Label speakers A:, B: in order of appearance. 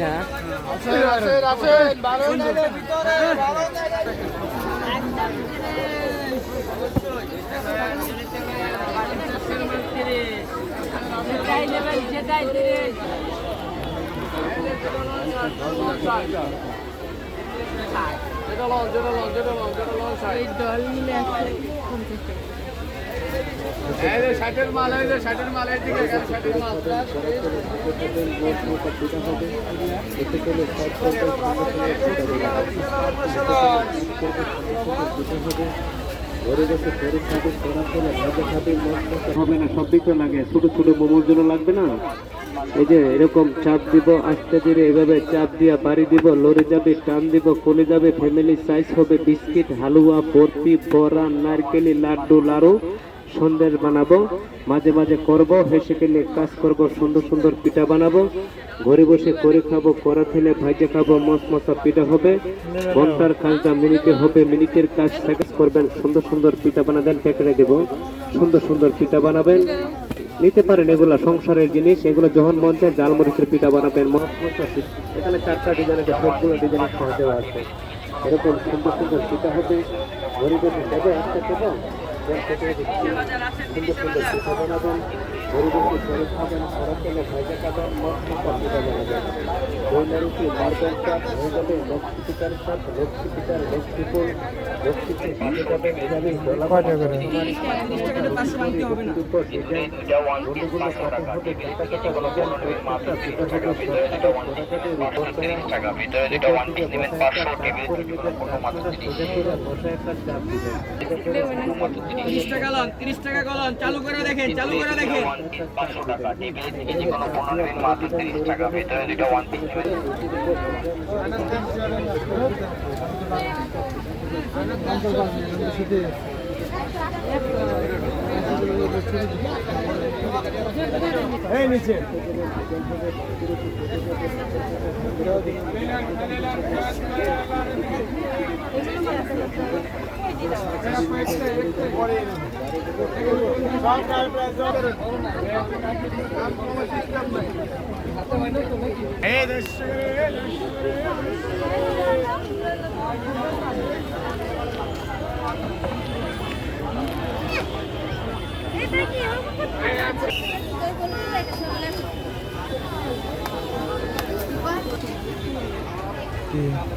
A: না।
B: আসেন আসেন আসেন বারো
C: ভিতরে যেটাই নেবেন সেটাই তিরিশ
B: যেটা দিকে
D: সব দিকে লাগে। ছোট ছোট মোমোর জন্য লাগবে না? এই যে এরকম চাপ দিব, আস্তে ধীরে এভাবে চাপ দিয়া বাড়ি দিব, লড়ে যাবে, টান দিব কোলে যাবে ফ্যামিলি সাইজ হবে, বিস্কিট, হালুয়া, বরফি, বড়া, নারকেলি, লাড্ডু, লাড়ু, সন্দেশ বানাবো, মাঝে মাঝে করব, হেসে খেলে কাজ করব, সুন্দর সুন্দর পিঠা বানাবো, ঘরে বসে করে খাব করা ফেলে ভাজে খাব, মস মশা পিঠা হবে, ঘণ্টার কাজটা মিনিটে হবে, মিনিটের কাজ করবেন, সুন্দর সুন্দর পিঠা বানাবেন প্যাকেটে দেবো সুন্দর সুন্দর পিঠা বানাবেন। নিতে পারেন এগুলো সংসারের জিনিস, এগুলো যখন মন চায় জাল মরিচের পিঠা বানাবেন পঁচাশি এখানে চারটা ডিজাইনের সবগুলো ডিজাইনের সহ দেওয়া আছে। এরকম সুন্দর সুন্দর পিঠা হবে গরিবের দেবে একটা দেবো সুন্দর সুন্দর পিঠা বানাবেন গরিবের করে খাবেন খাবেন পিঠা বানাবেন। লক্ষ্মী লক্ষ্মী ফুল লক্ষ্মী ফুল পাতে যাবেন এভাবে দোলা
E: টাকা ভিতরে যেটা ওয়ান পাঁচশো টেবিল কোনো মাত্র
C: তিরিশ টাকা লন তিরিশ টাকা গলন চালু করে দেখেন চালু করে দেখেন
E: ওয়ান পাঁচশো টাকা থেকে যে কোনো পণ্য নেবেন মাত্র তিরিশ টাকা ভিতরে যেটা ওয়ান পিস নেবেন
F: এই নিচে এই দেশ 对。